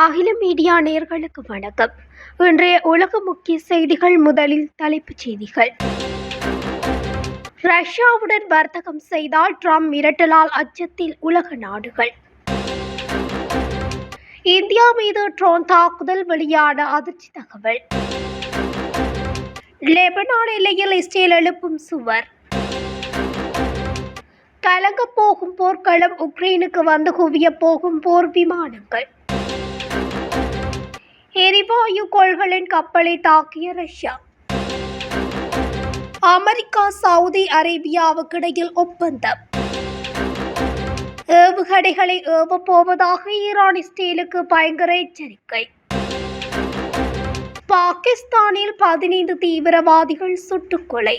அகில மீடியா நேர்களுக்கு வணக்கம். இன்றைய உலக முக்கிய செய்திகள் முதலில் தலைப்புச் செய்திகள். ரஷ்யாவுடன் வர்த்தகம் செய்தால் ட்ரம்ப் மிரட்டலால் அச்சத்தில் உலக நாடுகள். இந்தியா மீது ட்ரோன் தாக்குதல் வெளியான அதிர்ச்சி தகவல். லெபனான் எல்லையில் இஸ்ரேல் எழுப்பும் சுவர். கலங்கப் போகும் போர்க்களம் உக்ரைனுக்கு வந்து குவிய போகும் போர் விமானங்கள். எரிவாயு கொள்களின் கப்பலை தாக்கிய ரஷ்யா. அமெரிக்கா சவுதி அரேபியாவுக்கு இடையில் ஒப்பந்தம். ஏவுகணைகளை ஏவப் போவதாக ஈரான் இஸ்ரேலுக்கு பயங்கர எச்சரிக்கை. பாகிஸ்தானில் பதினைந்து தீவிரவாதிகள் சுட்டுக்கொலை.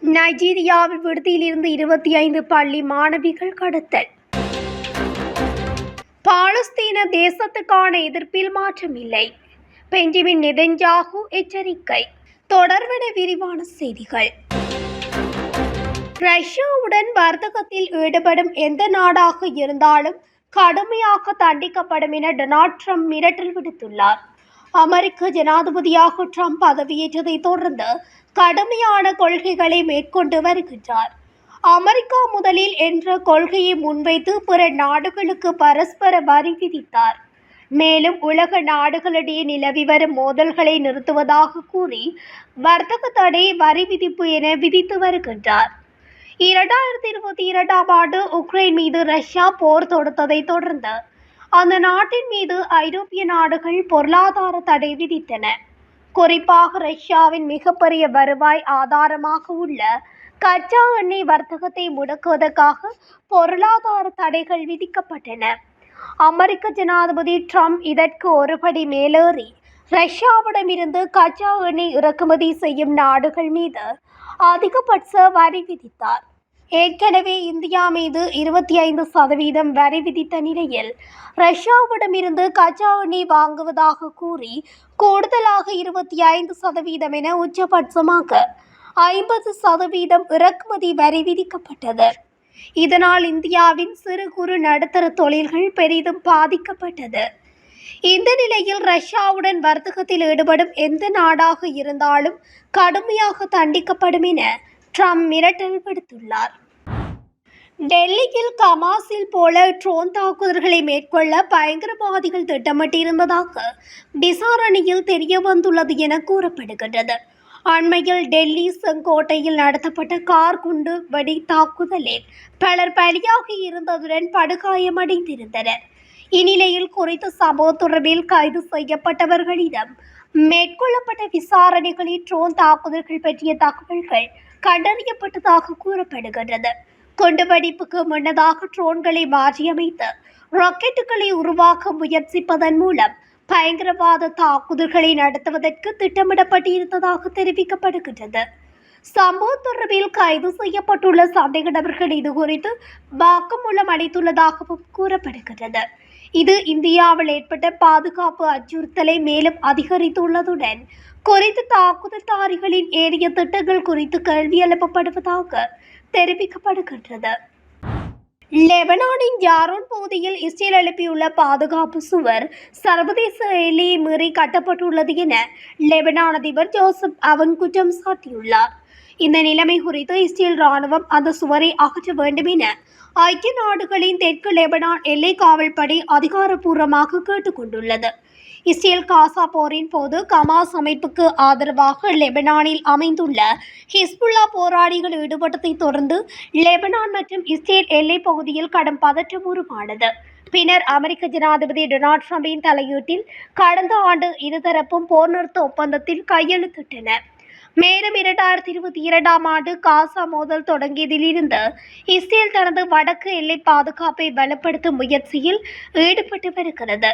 நைஜீரியாவில் விடுதியிலிருந்து இருபத்தி ஐந்து பள்ளி மாணவிகள் கடத்தல். பாலஸ்தீன தேசத்துக்கான எதிர்ப்பில் மாற்றமில்லை பெஞ்சமின் நெதஞ்சாகு எச்சரிக்கை. தொடர்பென விரிவான செய்திகள். ரஷ்யாவுடன் வர்த்தகத்தில் ஈடுபடும் எந்த நாடாக இருந்தாலும் கடுமையாக தண்டிக்கப்படும் என டொனால்ட் ட்ரம்ப் மிரட்டல் விடுத்துள்ளார். அமெரிக்க ஜனாதிபதியாக ட்ரம்ப் பதவியேற்றதை தொடர்ந்து கடுமையான கொள்கைகளை மேற்கொண்டு வருகின்றார். அமெரிக்கா முதலில் என்ற கொள்கையை முன்வைத்து பிற நாடுகளுக்கு பரஸ்பர வரி விதித்தார். மேலும் உலக நாடுகளிடையே நிலவி வரும் மோதல்களை நிறுத்துவதாக கூறி வர்த்தக தடை வரி விதிப்பு என விதித்து வருகின்றார். இரண்டாயிரத்தி இருபத்தி இரண்டாம் ஆண்டு உக்ரைன் மீது ரஷ்யா போர் தொடுத்ததை தொடர்ந்து அந்த நாட்டின் மீது ஐரோப்பிய நாடுகள் பொருளாதார தடை விதித்தன. குறிப்பாக ரஷ்யாவின் மிகப்பெரிய வருவாய் ஆதாரமாக உள்ள கச்சா எண்ணெய் வர்த்தகத்தை முடக்குவதற்காக பொருளாதார தடைகள் விதிக்கப்பட்டன. அமெரிக்க ஜனாதிபதி ட்ரம்ப் இதற்கு ஒருபடி மேலேறி ரஷ்யாவிடமிருந்து கச்சா எண்ணெய் இறக்குமதி செய்யும் நாடுகள் மீது அதிகபட்ச வரி விதித்தார். ஏற்கனவே இந்தியா மீது இருபத்தி ஐந்து சதவீதம் வரி விதித்த நிலையில் ரஷ்யாவிடமிருந்து கச்சா எண்ணெய் வாங்குவதாக கூறி கூடுதலாக இருபத்தி ஐந்து சதவீதம் என உச்சபட்சமாக ஐம்பது சதவீதம் இறக்குமதி வரி விதிக்கப்பட்டது. இதனால் இந்தியாவின் சிறு குறு நடுத்தர தொழில்கள் பெரிதும் பாதிக்கப்பட்டது. இந்த நிலையில் ரஷ்யாவுடன் வர்த்தகத்தில் ஈடுபடும் எந்த நாடாக இருந்தாலும் கடுமையாக தண்டிக்கப்படும் என ட்ரம்ப் மிரட்டல் விடுத்துள்ளார். டெல்லியில் கமாஸில் போல ட்ரோன் தாக்குதல்களை மேற்கொள்ள பயங்கரவாதிகள் திட்டமிட்டிருந்ததாக விசாரணையில் தெரிய வந்துள்ளது என கூறப்படுகின்றது. அண்மையில் டெல்லி செங்கோட்டையில் நடத்தப்பட்ட கார் குண்டு வெடி தாக்குதலில் பலர் பலியாகி இருந்ததுடன் படுகாயமடைந்திருந்தனர். இந்நிலையில் குறித்த சம்பவ தொடர்பில் கைது செய்யப்பட்டவர்களிடம் மேற்கொள்ளப்பட்ட விசாரணைகளில் ட்ரோன் தாக்குதல்கள் பற்றிய தகவல்கள் கண்டறியப்பட்டதாக கூறப்படுகின்றது. குண்டுவெடிப்புக்கு முன்னதாக ட்ரோன்களை மாற்றியமைத்து ராக்கெட்டுகளை உருவாக்க முயற்சிப்பதன் மூலம் பயங்கரவாத தாக்குதல்களை நடத்துவதற்கு திட்டமிடப்பட்டிருந்ததாக தெரிவிக்கப்படுகின்றது. சம்பவ தொடர்பில் கைது செய்யப்பட்டுள்ள சந்தேக நபர்கள் இது குறித்து வாக்குமூலம் அளித்துள்ளதாகவும் கூறப்படுகிறது இது இந்தியாவில் ஏற்பட்ட பாதுகாப்பு அச்சுறுத்தலை மேலும் அதிகரித்துள்ளதுடன் குறித்த தாக்குதல்தாரிகளின் ஏறிய திட்டங்கள் குறித்து கேள்வி எழுப்பப்படுவதாக தெரிவிக்கப்படுகின்றது. லெபனானின் யாரோன் பகுதியில் இஸ்ரேல் எழுப்பியுள்ள பாதுகாப்பு சுவர் சர்வதேச எல்லையை மீறி கட்டப்பட்டுள்ளது என லெபனான் அதிபர் ஜோசப் அவன் குற்றம் சாட்டியுள்ளார். இந்த நிலைமை குறித்து இஸ்ரேல் ராணுவம் அந்த சுவரை அகற்ற வேண்டும் என ஐக்கிய நாடுகளின் தெற்கு லெபனான் எல்லை காவல்படை அதிகாரப்பூர்வமாக கேட்டுக்கொண்டுள்ளது. இஸ்ரேல் காசா போரின் போது கமாஸ் அமைப்புக்கு ஆதரவாக லெபனானில் அமைந்துள்ள ஹிஸ்புல்லா போராளிகள் ஈடுபட்டதை தொடர்ந்து லெபனான் மற்றும் இஸ்ரேல் எல்லைப் பகுதியில் கடும் பதற்றம் உருவானது. பின்னர் அமெரிக்க ஜனாதிபதி டொனால்ட் ட்ரம்பின் தலையீட்டில் கடந்த ஆண்டு இருதரப்பும் போர் நிறுத்த ஒப்பந்தத்தில் கையெழுத்திட்டன. மேலும் இரண்டாயிரத்தி இருபத்தி இரண்டாம் ஆண்டு காசா மோதல் தொடங்கியதிலிருந்து இஸ்ரேல் தனது வடக்கு எல்லை பாதுகாப்பை பலப்படுத்தும் முயற்சியில் ஈடுபட்டு வருகிறது.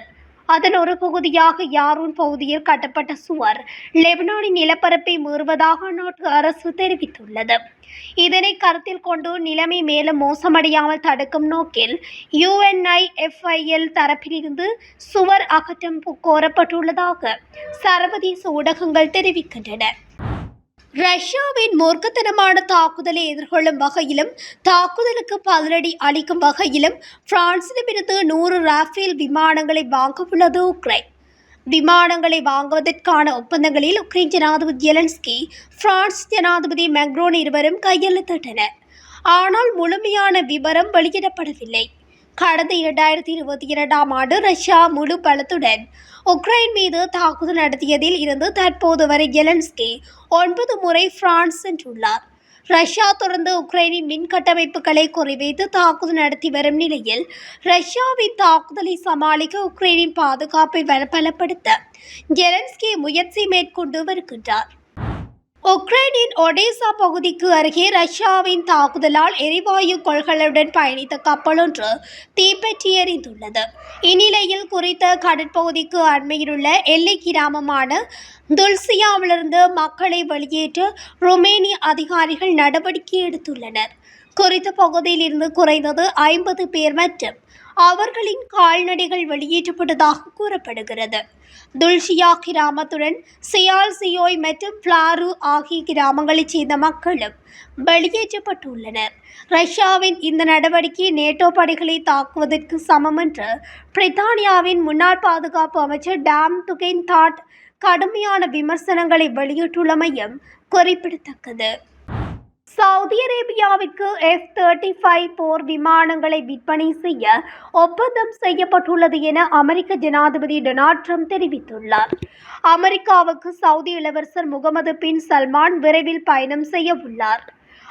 அதன் ஒரு பகுதியாக யாரூன் பகுதியில் கட்டப்பட்ட சுவர் லெபனானின் நிலப்பரப்பை மீறுவதாக அந்நாட்டு அரசு தெரிவித்துள்ளது. இதனை கருத்தில் கொண்டு நிலைமை மேலும் மோசமடையாமல் தடுக்கும் நோக்கில் யுஎன்ஐஎஃப்ஐஎல் தரப்பிலிருந்து சுவர் அகற்றம் கோரப்பட்டுள்ளதாக சர்வதேச ஊடகங்கள் தெரிவிக்கின்றன. ரஷ்யாவின் மூர்க்கத்தனமான தாக்குதலை எதிர்கொள்ளும் வகையிலும் தாக்குதலுக்கு பதிலடி அளிக்கும் வகையிலும் பிரான்சிடமிருந்து நூறு ராஃபேல் விமானங்களை வாங்கவுள்ளது உக்ரைன். விமானங்களை வாங்குவதற்கான ஒப்பந்தங்களில் உக்ரைன் ஜனாதிபதி ஜெலன்ஸ்கி பிரான்ஸ் ஜனாதிபதி மெக்ரோன் இருவரும் கையெழுத்திட்டனர். ஆனால் முழுமையான விவரம் வெளியிடப்படவில்லை. கடந்த இரண்டாயிரத்தி இருபத்தி இரண்டாம் ஆண்டு ரஷ்யா முழு பலத்துடன் உக்ரைன் மீது தாக்குதல் நடத்தியதில் இருந்து தற்போது வரை ஜெலன்ஸ்கி ஒன்பது முறை பிரான்ஸ் சென்றுள்ளார். ரஷ்யா தொடர்ந்து உக்ரைனின் மின் கட்டமைப்புகளை குறிவைத்து தாக்குதல் நடத்தி வரும் நிலையில் ரஷ்யாவின் தாக்குதலை சமாளிக்க உக்ரைனின் பாதுகாப்பை பலப்படுத்த ஜெலன்ஸ்கி முயற்சி மேற்கொண்டு வருகின்றார். உக்ரைனின் ஒடேசா பகுதிக்கு அருகே ரஷ்யாவின் தாக்குதலால் எரிவாயு கொள்களுடன் பயணித்த கப்பல் ஒன்று தீப்பற்றி எறிந்துள்ளது இந்நிலையில் குறித்த கடற்பகுதிக்கு அண்மையிலுள்ள எல்லை கிராமமான துல்சியாவிலிருந்து மக்களை வெளியேற்ற ருமேனிய அதிகாரிகள் நடவடிக்கை எடுத்துள்ளனர். குறித்த பகுதியிலிருந்து குறைந்தது ஐம்பது பேர் மற்றும் அவர்களின் கால்நடைகள் வெளியேற்றப்பட்டதாக கூறப்படுகிறது. துல்ஷியா கிராமத்துடன் சியால் சியோய் மற்றும் பிளாரு ஆகிய கிராமங்களைச் சேர்ந்த மக்களும் வெளியேற்றப்பட்டுள்ளனர். ரஷ்யாவின் இந்த நடவடிக்கை நேட்டோ படைகளை தாக்குவதற்கு சமம் என்று பிரித்தானியாவின் முன்னாள் பாதுகாப்பு அமைச்சர் டாம் துகென் தாட் கடுமையான விமர்சனங்களை வெளியிட்டுள்ளமையும் குறிப்பிடத்தக்கது. சவுதி அரேபியாவிற்கு எஃப் தேர்ட்டி ஃபைவ் போர் விமானங்களை விற்பனை செய்ய ஒப்பந்தம் செய்யப்பட்டுள்ளது என அமெரிக்க ஜனாதிபதி டொனால்ட் ட்ரம்ப் தெரிவித்துள்ளார். அமெரிக்காவுக்கு சவுதி இளவரசர் முகமது பின் சல்மான் விரைவில் பயணம் செய்ய உள்ளார்.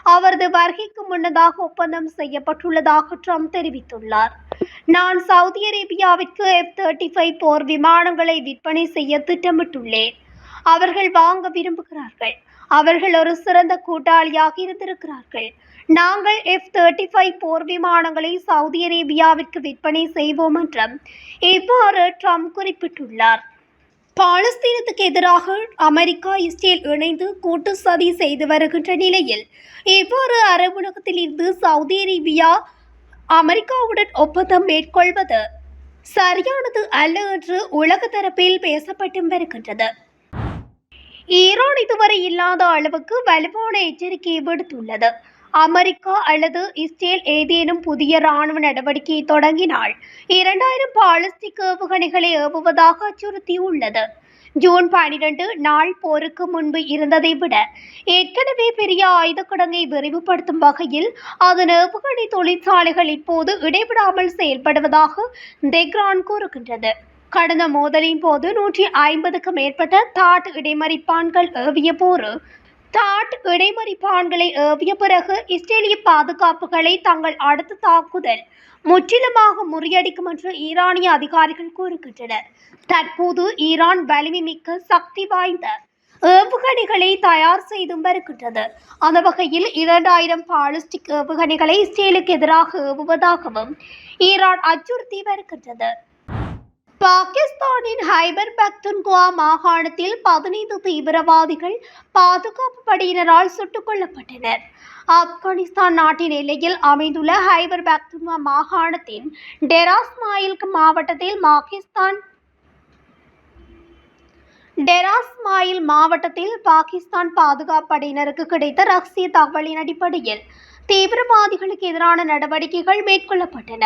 அவரது வருகைக்கு முன்னதாக ஒப்பந்தம் செய்யப்பட்டுள்ளதாக ட்ரம்ப் தெரிவித்துள்ளார். நான் சவுதி அரேபியாவிற்கு எஃப் தேர்ட்டி ஃபைவ் போர் விமானங்களை விற்பனை செய்ய திட்டமிட்டுள்ளேன். அவர்கள் வாங்க விரும்புகிறார்கள். அவர்கள் ஒரு சிறந்த கூட்டாளியாக இருந்திருக்கிறார்கள். நாங்கள் எஃப் தேர்ட்டி ஃபைவ் போர் விமானங்களை சவுதி அரேபியாவிற்கு விற்பனை செய்வோம் என்றும் இவ்வாறு ட்ரம்ப் குறிப்பிட்டுள்ளார். பாலஸ்தீனத்துக்கு எதிராக அமெரிக்கா இஸ்ரேல் இணைந்து கூட்டு சதி செய்து வருகின்ற நிலையில் இவ்வாறு அரபுலகத்தில் இருந்து சவுதி அரேபியா அமெரிக்காவுடன் ஒப்பந்தம் மேற்கொள்வது சரியானது அல்ல என்று உலக தரப்பில் பேசப்பட்டும் வருகின்றது. ஈரான் இதுவரை இல்லாத அளவுக்கு வலுவான எச்சரிக்கையை விடுத்துள்ளது. அமெரிக்கா அல்லது இஸ்ரேல் ஏதேனும் புதிய ராணுவ நடவடிக்கையை தொடங்கினால் இரண்டாயிரம் பாலிஸ்டிக் ஏவுகணைகளை ஏவுவதாக அச்சுறுத்தியுள்ளது. ஜூன் பனிரெண்டு நாள் போருக்கு முன்பு இருந்ததை விட ஏற்கனவே பெரிய ஆயுத கிடங்கை விரிவுபடுத்தும் வகையில் அதன் ஏவுகணை தொழிற்சாலைகள் இப்போது இடைவிடாமல் செயல்படுவதாக தெக்ரான் கூறுகின்றது. கடந்த மோதலின் போது நூற்றி ஐம்பதுக்கு மேற்பட்ட தாட் இடைமறிப்பான்கள் ஏவிய போரு. தாட் இடைமறிப்பான்களை ஏவிய பிறகு இஸ்ரேலிய பாதுகாப்புகளை தங்கள் அடுத்த தாக்குதல் முற்றிலுமாக முறியடிக்கும் என்று ஈரானிய அதிகாரிகள் கூறுகின்றனர். தற்போது ஈரான் வலிமை மிக்க சக்தி வாய்ந்த ஏவுகணைகளை தயார் செய்தும் வருகின்றது. அந்த வகையில் இரண்டாயிரம் பாலிஸ்டிக் ஏவுகணைகளை இஸ்ரேலுக்கு எதிராக ஏவுவதாகவும் ஈரான் அச்சுறுத்தி வருகின்றது. பாகிஸ்தானின் ஹைபர் பக்துன்குவா மாகாணத்தில் பதினைந்து தீவிரவாதிகள் பாதுகாப்பு படையினரால் சுட்டுக் கொல்லப்பட்டனர். ஆப்கானிஸ்தான் நாட்டின் எல்லையில் அமைந்துள்ள ஹைபர் பக்துன்குவா மாகாணத்தின் டெராஸ்மாயில் மாவட்டத்தில் பாகிஸ்தான் டெராஸ்மாயில் மாவட்டத்தில் பாகிஸ்தான் பாதுகாப்பு படையினருக்கு கிடைத்த ரகசிய தகவலின் அடிப்படையில் தீவிரவாதிகளுக்கு எதிரான நடவடிக்கைகள் மேற்கொள்ளப்பட்டன.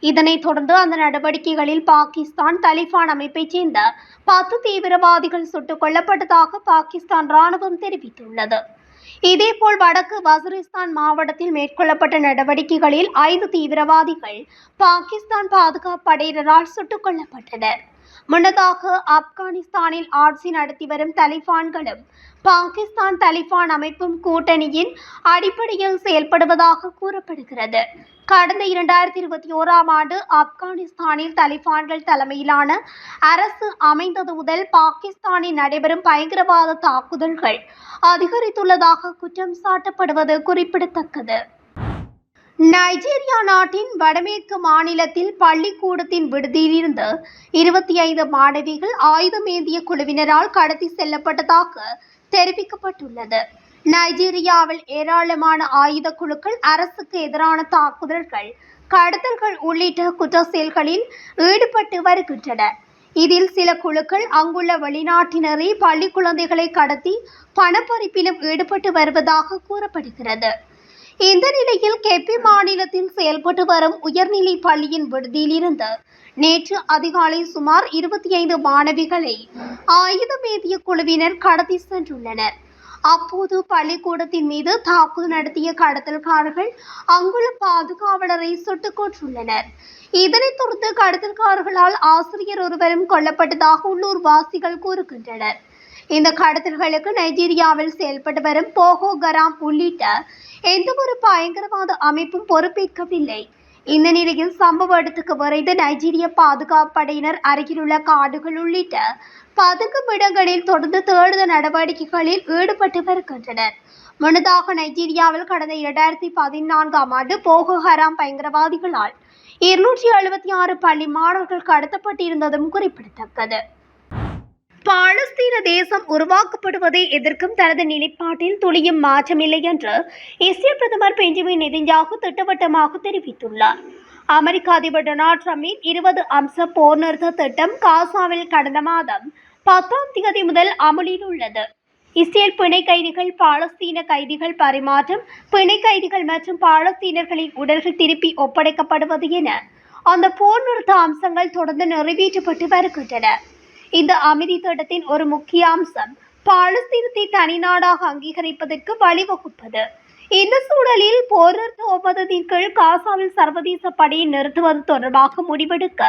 இதனைத் தொடர்ந்து அந்த நடவடிக்கைகளில் பாகிஸ்தான் தலிபான் அமைப்பைச் சேர்ந்த பத்து தீவிரவாதிகள் சுட்டுக் கொல்லப்பட்டதாக பாகிஸ்தான் ராணுவம் தெரிவித்துள்ளது. இதேபோல் வடக்கு வசூரிஸ்தான் மாவட்டத்தில் மேற்கொள்ளப்பட்ட நடவடிக்கைகளில் ஐந்து தீவிரவாதிகள் பாகிஸ்தான் பாதுகாப்பு படையினரால் சுட்டுக் கொல்லப்பட்டனர். முன்னதாக ஆப்கானிஸ்தானில் ஆட்சி நடத்தி வரும் தலிபான்களும் பாகிஸ்தான் தலிபான் அமைப்பும் கூட்டணியின் அடிப்படையில் செயல்படுவதாக கூறப்படுகிறது. கடந்த இரண்டாயிரத்தி இருபத்தி ஓராம் ஆண்டு ஆப்கானிஸ்தானில் தலிபான்கள் தலைமையிலான அரசு அமைந்தது முதல் பாகிஸ்தானில் நடைபெறும் பயங்கரவாத தாக்குதல்கள் அதிகரித்துள்ளதாக குற்றம் சாட்டப்படுவது குறிப்பிடத்தக்கது. நைஜீரியா நாட்டின் வடமேற்கு மாநிலத்தில் பள்ளிக்கூடத்தின் விடுதியிலிருந்து இருபத்தி ஐந்து மாணவிகள் ஆயுதம் ஏந்திய குழுவினரால் கடத்தி செல்லப்பட்டதாக தெரிவிக்கப்பட்டுள்ளது. நைஜீரியாவில் ஏராளமான ஆயுத குழுக்கள் அரசுக்கு எதிரான தாக்குதல்கள் கடத்தல்கள் உள்ளிட்ட குற்ற செயல்களில் ஈடுபட்டு வருகின்றன. இதில் சில குழுக்கள் அங்குள்ள வெளிநாட்டினரை பள்ளி குழந்தைகளை கடத்தி பணப்பறிப்பிலும் ஈடுபட்டு வருவதாக கூறப்படுகிறது. இந்த நிலையில் கெப்பி மாநிலத்தில் செயல்பட்டு வரும் உயர்நிலை பள்ளியின் விடுதியிலிருந்து நேற்று அதிகாலை சுமார் இருபத்தி ஐந்து மாணவிகளை ஆயுதமேதிய குழுவினர் கடத்தி சென்றுள்ளனர். அப்போது பள்ளிக்கூடத்தின் மீது தாக்குதல் நடத்திய கடத்தல்காரர்கள் அங்குள்ள பாதுகாவலரை சுட்டுக் கொன்றுள்ளனர் இதனைத் தொடர்ந்து கடத்தல்காரர்களால் ஆசிரியர் ஒருவரும் கொல்லப்பட்டதாக உள்ளூர் வாசிகள் கூறுகின்றனர். இந்த கடத்தல்களுக்கு நைஜீரியாவில் செயல்பட்டு வரும் போகோ கராம் உள்ளிட்ட எந்த ஒரு பயங்கரவாத அமைப்பும் பொறுப்பேற்கவில்லை. இந்த நிலையில் சம்பவ இடத்துக்கு விரைந்து நைஜீரிய பாதுகாப்பு படையினர் அருகிலுள்ள காடுகள் உள்ளிட்ட பதுக்கும் இடங்களில் தொடர்ந்து தேடுதல் நடவடிக்கைகளில் ஈடுபட்டு வருகின்றனர். முன்னதாக நைஜீரியாவில் கடந்த இரண்டாயிரத்தி பதினான்காம் ஆண்டு போகோ ஹராம் பயங்கரவாதிகளால் இருநூற்றி எழுபத்தி ஆறு பள்ளி மாணவர்கள் கடத்தப்பட்டிருந்ததும் குறிப்பிடத்தக்கது. பாலஸ்தீன தேசம் உருவாக்கப்படுவதை எதிர்க்கும் தனது நிலைப்பாட்டில் துளியும் மாற்றமில்லை என்று இஸ்ரேல் பிரதமர் பெஞ்சமின் நெதிஞ்சாகு திட்டவட்டமாக தெரிவித்துள்ளார். அமெரிக்க அதிபர் டொனால்ட் ட்ரம்பின் இருபது அம்ச போர் நிறுத்த திட்டம் காசாவில் கடந்த மாதம் பத்தாம் தேதி முதல் அமலில் உள்ளது. இஸ்ரேல் பிணை கைதிகள் பாலஸ்தீன கைதிகள் பரிமாற்றம் பிணை கைதிகள் மற்றும் பாலஸ்தீனர்களின் உடல்கள் திருப்பி ஒப்படைக்கப்படுவது என அந்த போர் நிறுத்த அம்சங்கள் தொடர்ந்து நிறைவேற்றப்பட்டு வருகின்றன. இந்த அமைதி திட்டத்தின் ஒரு முக்கிய அம்சம் பாலஸ்தீனத்தை தனிநாடாக அங்கீகரிப்பதற்கு வழிவகுப்பது. இந்த சூழலில் போர் ஒப்பந்தத்தின் கீழ் காசாவில் சர்வதேச படையை நிறுத்துவது தொடர்பாக முடிவெடுக்க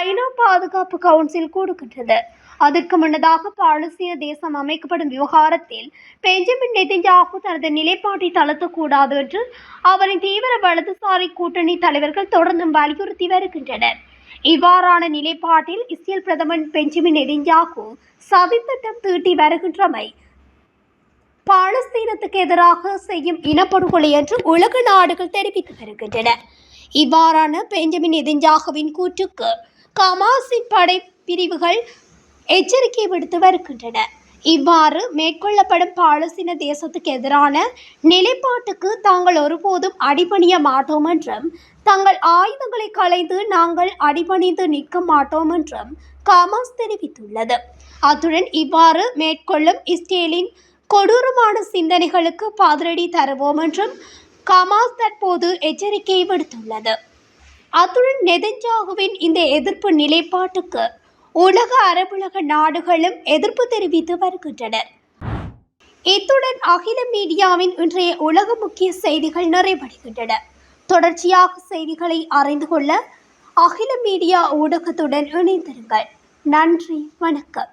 ஐநா பாதுகாப்பு கவுன்சில் கூடுகின்றது அதற்கு முன்னதாக பாலஸ்தீன தேசம் அமைக்கப்படும் விவகாரத்தில் பெஞ்சமின் நெதன்யாகு தனது நிலைப்பாட்டை தளர்த்தக்கூடாது என்று அவரின் தீவிர வலதுசாரி கூட்டணி தலைவர்கள் தொடர்ந்தும் வலியுறுத்தி வருகின்றனர். இவ்வாறான நிலைப்பாட்டில் இஸ்ரேல் பிரதமர் பெஞ்சமின் நெதன்யாகு சதித்திட்டம் தீட்டி வருகின்றமை பாலஸ்தீனத்துக்கு எதிராக செய்யும் இனப்படுகொலை என்று உலக நாடுகள் தெரிவித்து வருகின்றன. இவ்வாறான பெஞ்சமின் நெதன்யாகுவின் கூற்றுக்கு கமாசின் படை பிரிவுகள் எச்சரிக்கை விடுத்து வருகின்றன. இவ்வாறு மேற்கொள்ளப்படும் பாலஸ்தீன தேசத்துக்கு எதிரான நிலைப்பாட்டுக்கு தாங்கள் ஒருபோதும் அடிபணிய மாட்டோம் என்றும் தங்கள் ஆயுதங்களை களைந்து நாங்கள் அடிபணிந்து நிற்க மாட்டோம் என்றும் காமாஸ் தெரிவித்துள்ளது. அத்துடன் இவ்வாறு மேற்கொள்ளும் இஸ்ரேலின் கொடூரமான சிந்தனைகளுக்கு பாதிரடி தருவோம் என்றும் கமாஸ் தற்போது எச்சரிக்கை விடுத்துள்ளது. அத்துடன் நெதஞ்சாகுவின் இந்த எதிர்ப்பு நிலைப்பாட்டுக்கு உலக அரபுலக நாடுகளும் எதிர்ப்பு தெரிவித்து வருகின்றனர். இத்துடன் அகில மீடியாவின் இன்றைய உலக முக்கிய செய்திகள் நிறைவடைகின்றன. தொடர்ச்சியாக செய்திகளை அறிந்து கொள்ள அகில மீடியா ஊடகத்துடன் இணைந்திருங்கள். நன்றி வணக்கம்.